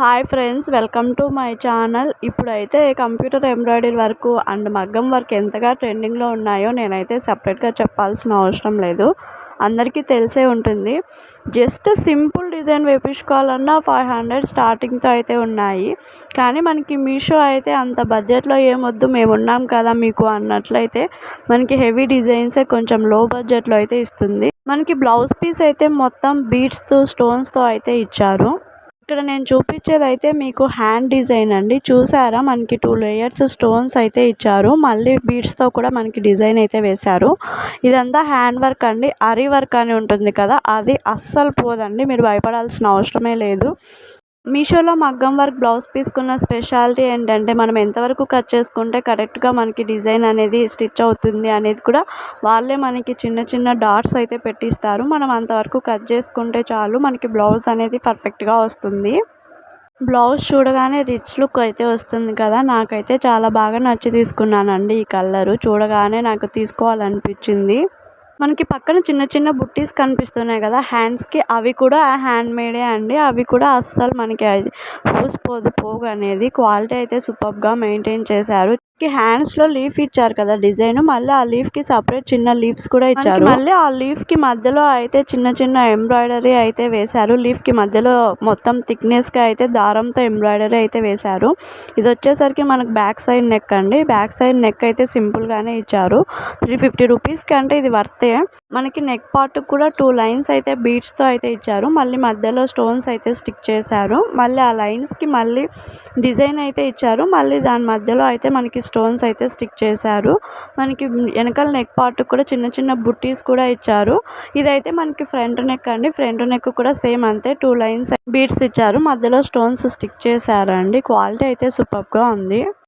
Hi friends welcome to my channel. ఇప్పుడైతే computer embroidery work and మగ్గం work ఎంతగా ట్రెండింగ్లో ఉన్నాయో నేనైతే సపరేట్గా చెప్పాల్సిన అవసరం లేదు. అందరికీ తెలిసే ఉంటుంది. జస్ట్ సింపుల్ డిజైన్ వేపించుకోవాలన్నా ఫైవ్ హండ్రెడ్ స్టార్టింగ్తో అయితే ఉన్నాయి. కానీ మనకి మీషో అయితే అంత బడ్జెట్లో ఏమొద్దు మేము ఉన్నాం కదా మీకు అన్నట్లయితే మనకి హెవీ డిజైన్సే కొంచెం లో బడ్జెట్లో అయితే ఇస్తుంది. మనకి బ్లౌజ్ పీస్ అయితే మొత్తం బీట్స్తో స్టోన్స్తో అయితే ఇచ్చారు. ఇక్కడ నేను చూపించేది అయితే మీకు హ్యాండ్ డిజైన్ అండి. చూసారా? మనకి టూ లేయర్స్ స్టోన్స్ అయితే ఇచ్చారు. మళ్ళీ బీడ్స్తో కూడా మనకి డిజైన్ అయితే వేశారు. ఇదంతా హ్యాండ్ వర్క్ అండి. అరీ వర్క్ అని ఉంటుంది కదా? అది అస్సలు పోదండి. మీరు భయపడాల్సిన అవసరమే లేదు. మీషోలో మగ్గం వర్క్ బ్లౌజ్ పీస్కున్న స్పెషాలిటీ ఏంటంటే మనం ఎంతవరకు కట్ చేసుకుంటే కరెక్ట్గా మనకి డిజైన్ అనేది స్టిచ్ అవుతుంది అనేది కూడా వాళ్ళే మనకి చిన్న చిన్న డాట్స్ అయితే పెట్టిస్తారు. మనం అంతవరకు కట్ చేసుకుంటే చాలు మనకి బ్లౌజ్ అనేది పర్ఫెక్ట్గా వస్తుంది. బ్లౌజ్ చూడగానే రిచ్ లుక్ అయితే వస్తుంది కదా. నాకైతే చాలా బాగా నచ్చి తీసుకున్నానండి ఈ కలరు. చూడగానే నాకు తీసుకోవాలనిపించింది. మనకి పక్కన చిన్న చిన్న బుట్టీస్ కనిపిస్తున్నాయి కదా హ్యాండ్స్కి అవి కూడా హ్యాండ్ మేడే అండి. అవి కూడా అస్సలు మనకి పూసిపోదు పోగు అనేది క్వాలిటీ అయితే సూపర్గా మెయింటైన్ చేశారు. హ్యాండ్స్లో లీఫ్ ఇచ్చారు కదా డిజైన్ మళ్ళీ ఆ లీఫ్కి సపరేట్ చిన్న లీవ్స్ కూడా ఇచ్చారు. మళ్ళీ ఆ లీఫ్కి మధ్యలో అయితే చిన్న చిన్న ఎంబ్రాయిడరీ అయితే వేశారు. లీఫ్కి మధ్యలో మొత్తం థిక్నెస్గా అయితే దారంతో ఎంబ్రాయిడరీ అయితే వేశారు. ఇది వచ్చేసరికి మనకు బ్యాక్ సైడ్ నెక్ అండి. బ్యాక్ సైడ్ నెక్ అయితే సింపుల్గానే ఇచ్చారు. త్రీ ఫిఫ్టీ రూపీస్కి అంటే ఇది వర్తే మనకి నెక్ పార్ట్ కూడా టూ లైన్స్ అయితే బీడ్స్తో అయితే ఇచ్చారు. మళ్ళీ మధ్యలో స్టోన్స్ అయితే స్టిక్ చేశారు. మళ్ళీ ఆ లైన్స్కి మళ్ళీ డిజైన్ అయితే ఇచ్చారు. మళ్ళీ దాని మధ్యలో అయితే మనకి స్టోన్స్ అయితే స్టిక్ చేశారు. మనకి వెనకాల నెక్ పార్ట్ కూడా చిన్న చిన్న బుట్టీస్ కూడా ఇచ్చారు. ఇదైతే మనకి ఫ్రంట్ నెక్ అండి. ఫ్రంట్ నెక్ కూడా సేమ్ అంతే. టూ లైన్స్ బీడ్స్ ఇచ్చారు. మధ్యలో స్టోన్స్ స్టిక్ చేశారండి. క్వాలిటీ అయితే సూపర్గా ఉంది.